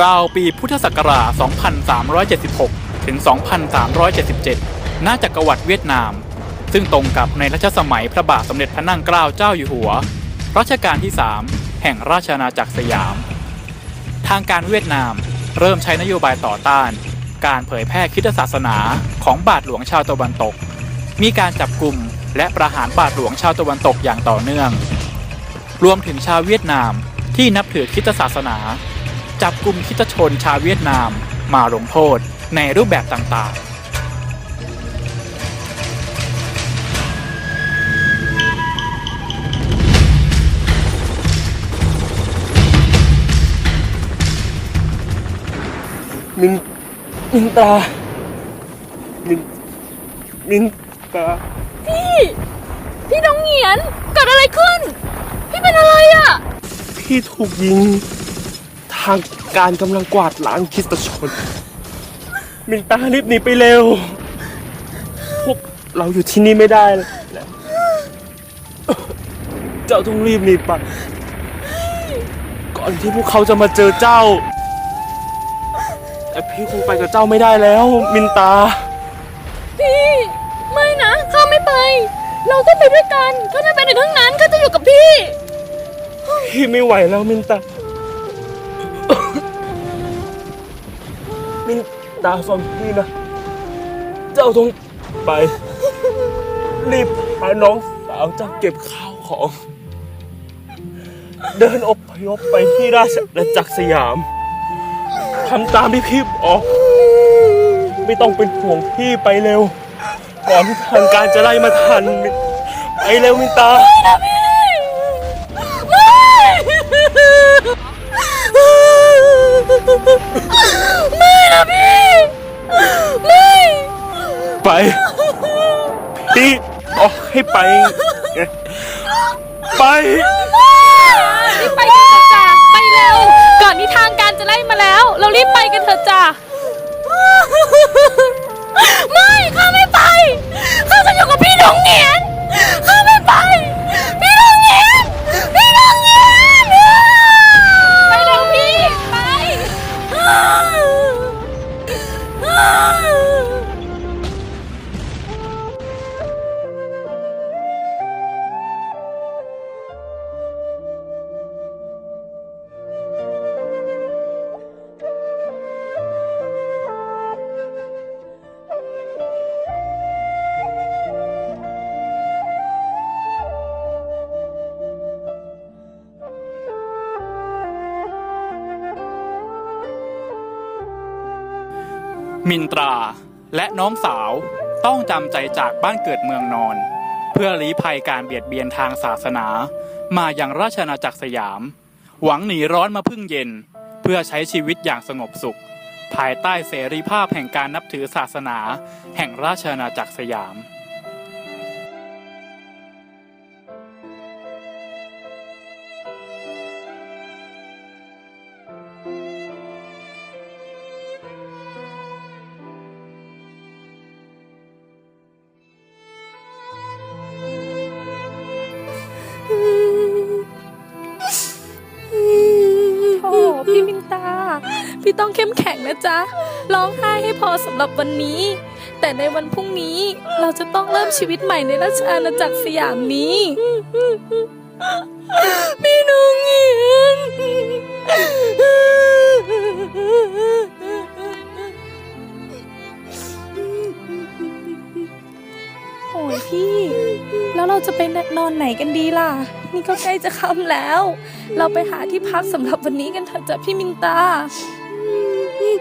ราวปีพุทธศักราช 2376 ถึง 2377 ณ จักรวรรดิเวียดนาม ซึ่งตรงกับในรัชสมัยพระบาทสมเด็จพระนั่งเกล้าเจ้าอยู่หัว รัชกาลที่ 3 แห่งราชอาณาจักรสยาม ทางการเวียดนามเริ่มใช้นโยบายต่อต้าน การเผยแพร่คิดศาสนาของบาทหลวงชาวตะวันตก มีการจับกลุ่มและประหารบาทหลวงชาวตะวันตกอย่างต่อเนื่อง รวมถึงชาวเวียดนามที่นับถือคริสตศาสนา จับกลุ่มคริสตชนชาวเวียดนามมาลงโทษในรูปแบบต่างๆมินมินตามินมินตา พี่น้องเหงียนเกิดอะไรขึ้น พี่เป็นอะไรอะ่ะพี่ถูกยิง ทางการกำลังกวาดล้างคริสตชน มินตารีบหนีไปเร็ว พวกเราอยู่ที่นี่ไม่ได้แล้วนะเจ้าต้องรีบหนีไป ก่อนที่พวกเขาจะมาเจอเจ้า แต่พี่คงไปกับเจ้าไม่ได้แล้ว มินตา พี่ไม่นะข้าไม่ไป เราต้องไปด้วยกันถ้าไม่ไปในทั้งนั้นข้าจะอยู่กับพี่ พี่ไม่ไหวแล้วมินตา มินตาฟังพี่นะ เจ้าต้องไป รีบพาน้องสาวเจ้าเก็บข้าวของ เดินอพยพไปที่ราชอาณาจักรสยามทำตามที่พี่บอกไม่ต้องเป็นห่วงพี่ไปเร็ว ก่อนที่ทางการจะไล่มาทัน ไปเร็วมินตา ไม่ ไม่นะพี่ ไม่ ไป พี่บอกให้ไปไงไปไป มินตราและน้องสาวต้องจำใจจากบ้านเกิดเมืองนอน เพื่อลี้ภัยการเบียดเบียนทางศาสนา มาอย่างราชนาจักรสยาม หวังหนีร้อนมาพึ่งเย็น เพื่อใช้ชีวิตอย่างสงบสุข ภายใต้เสรีภาพแห่งการนับถือศาสนา แห่งราชนาจักรสยาม พี่ต้องเข้มแข็งนะจ๊ะ ร้องไห้ให้พอสำหรับวันนี้ แต่ในวันพรุ่งนี้เราจะต้องเริ่มชีวิตใหม่ในราชอาณาจักรสยามนี้ พี่น้องเงียนโอ้ยพี่ แล้วเราจะไปนอนไหนกันดีล่ะ นี่ก็ใกล้จะค่ำแล้ว เราไปหาที่พักสำหรับวันนี้กันเถอะจ้ะพี่มินตา เ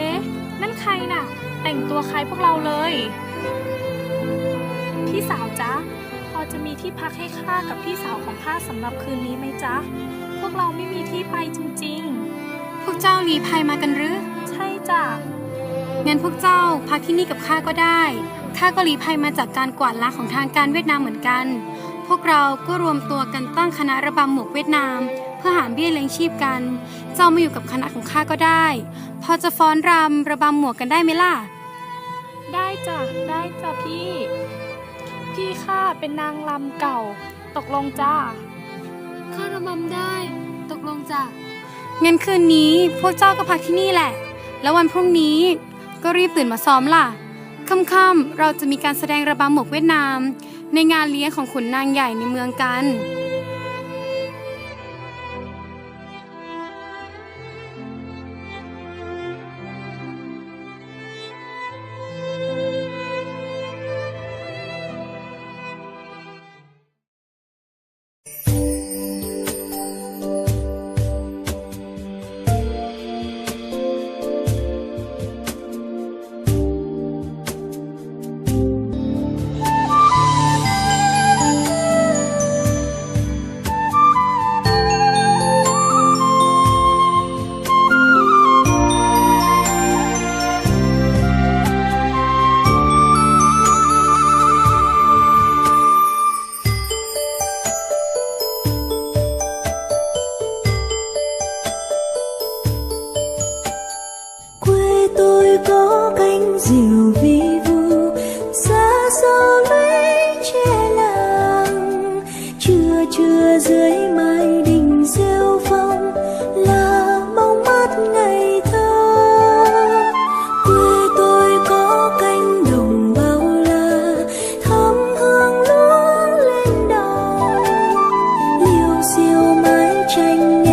อ๊ะ นั่นใครน่ะ แต่งตัวคล้ายพวกเราเลย พี่สาวจ๊ะ อจะมีที่พักให้ข้ากับพี่สาวของข้าสำหรับคืนนี้ไหมจ๊ะ พวกเราไม่มีที่ไปจริงพวกเจ้าลี้ภัยมากันหรือๆใช่จ้ะ งั้นพวกเจ้าพักที่นี่กับข้าก็ได้ ข้าก็ลี้ภัยมาจากการกวาดล้างของทางการเวียดนามเหมือนกันพพวกเราก็รวมตัวกันตั้งคณะระบำหมวกเวียดนาม เพื่อหาเบี้ยเลี้ยงชีพกัน เจ้ามาอยู่กับคณะของข้าก็ได้ พอจะฟ้อนรำระบำหมวกกันได้ไหมล่ะ ได้จ้ะ ได้จ้ะพี่ พี่ข้าเป็นนางลำเก่า ตกลงจ้า ข้าระบำได้ ตกลงจ้ะงั้นคืนนี้พวกเจ้าก็พักที่นี่แหละ แล้ววันพรุ่งนี้ก็รีบตื่นมาซ้อมล่ะ ค่ำๆเราจะมีการแสดงระบำหมวกเวียดนาม ในงานเลี้ยงของขุนนางใหญ่ในเมืองกัน tôi có cánh diều vi vu, xa xôi lũy tre làng. Trưa trưa dưới mái đình rêu phong là mong mắt ngày thơ. Quê tôi có cánh đồng bao la thắm hương lúa lên đồng liêu xiêu mái tranh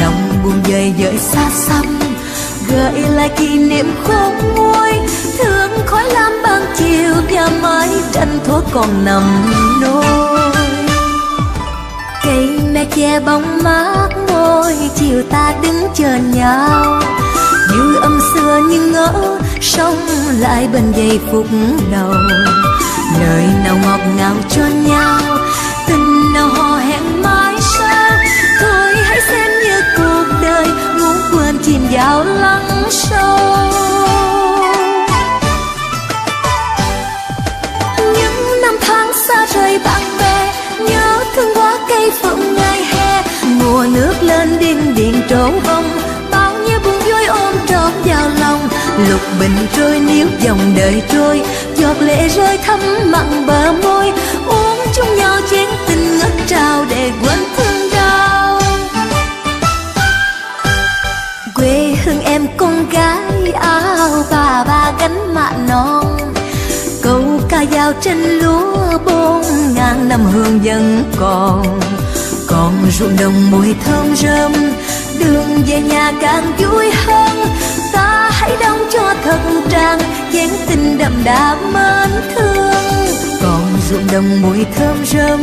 lòng buông dời dời xa xăm, gợi lại kỷ niệm khôn nguôi thương khói lam ban chiều và mái tranh thuở còn nằm nôi. Cây me che bóng mát môi, chiều ta đứng chờ nhau. Như âm xưa nhưng ngỡ, sống lại bên giây phục đầu. Lời nào ngọt ngào cho lục bình trôi níu dòng đời trôi, giọt lệ rơi thấm mặn bờ môi. Uống chung nhau chén tình ngất trào để quên thương đau. Quê hương em con gái áo bà ba gánh mạ non. Câu ca dao trên lúa bốn ngàn năm hương vẫn còn. Còn ruộng đồng mùi thơm rơm, đường về nhà càng vui hơn đóng cho thật trang chén tình đậm đà mến thương. Còn ruộng đồng mùi thơm rơm,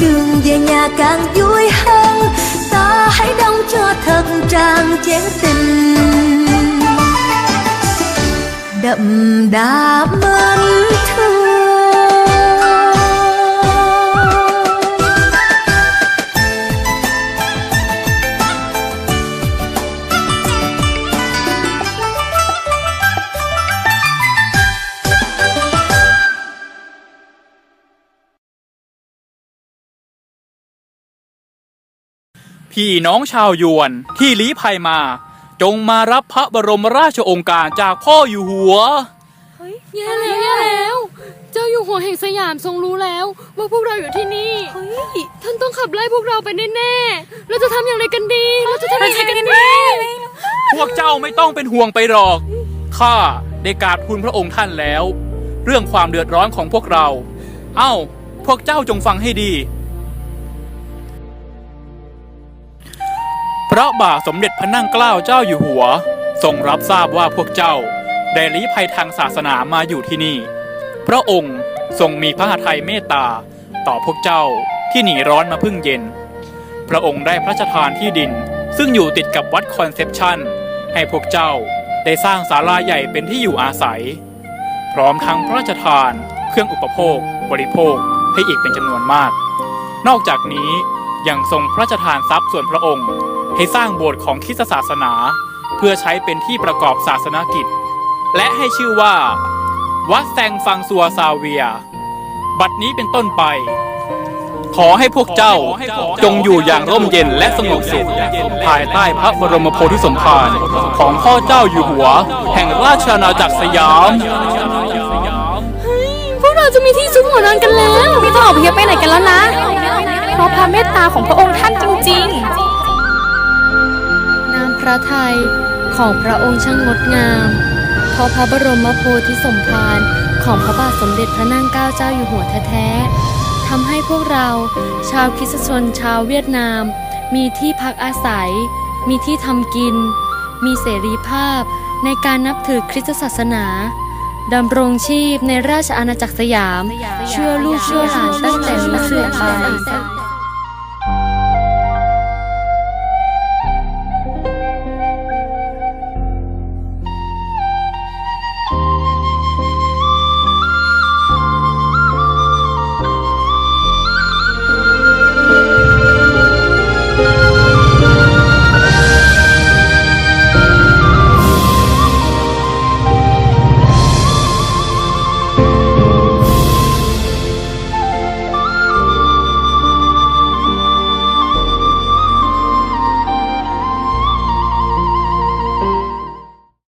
đường về nhà càng vui hơn. Ta hãy đóng cho thật trang chén tình đậm đà mến thương. พี่น้องชาวยวนที่ลี้ภัยมา จงมารับพระบรมราชโองการจากพ่ออยู่หัวแย่แล้วแย่แล้ว เจ้าอยู่หัวแห่งสยามทรงรู้แล้ว ว่าพวกเราอยู่ที่นี่ท่านต้องขับไล่พวกเราไปแน่ๆเราจะทำอย่างไรกันดี เราจะทำอย่างไรกันดี พวกเจ้าไม่ต้องเป็นห่วงไปหรอก ข้าได้กราบทูลพระองค์ท่านแล้ว เรื่องความเดือดร้อนของพวกเรา เอ้า พวกเจ้าจงฟังให้ดี พระบาทสมเด็จพระนั่งเกล้าเจ้าอยู่หัว ทรงรับทราบว่าพวกเจ้าได้ลี้ภัยทางศาสนามาอยู่ที่นี่ พระองค์ทรงมีพระหทัยเมตตาต่อพวกเจ้าที่หนีร้อนมาพึ่งเย็น พระองค์ได้พระราชทานที่ดิน ซึ่งอยู่ติดกับวัดคอนเซปชันให้พวกเจ้าได้สร้างศาลาใหญ่เป็นที่อยู่อาศัย พร้อมทั้งพระราชทาน เครื่องอุปโภค บริโภคให้อีกเป็นจำนวนมาก นอกจากนี้ยังทรงพระราชทานทรัพย์ส่วนพระองค์ ให้สร้างโบสถ์ของคริสตศาสนา เพื่อใช้เป็นที่ประกอบศาสนกิจ และให้ชื่อว่า วัดแซงฟังซัวซาเวีย บัดนี้เป็นต้นไป ขอให้พวกเจ้าจงอยู่อย่างร่มเย็นและสงบสุขภายใต้พระบรมโพธิสมภารของพ่อเจ้าอยู่หัว แห่งราชอาณาจักรสยามพวกเราจะมีที่ซุกหัวนอนกันแล้ว ไม่ต้องออกไปเยไปไหนกันแล้วนะ เพราะพระเมตตาของพระองค์ท่านจริง ๆ พระทัยของพระองค์ช่างงดงามเพราะพระบรมโพธิสมภารของพระบาทสมเด็จพระนั่งเกล้าเจ้าอยู่หัวแท้ๆทำให้พวกเราชาวคริสตชนชาวเวียดนาม มีที่พักอาศัย มีที่ทำกิน มีเสรีภาพในการนับถือคริสตศาสนาดำรงชีพในราชอาณาจักรสยาม เชื่อลูกเชื่อหลานตั้งแต่นี้สืบไป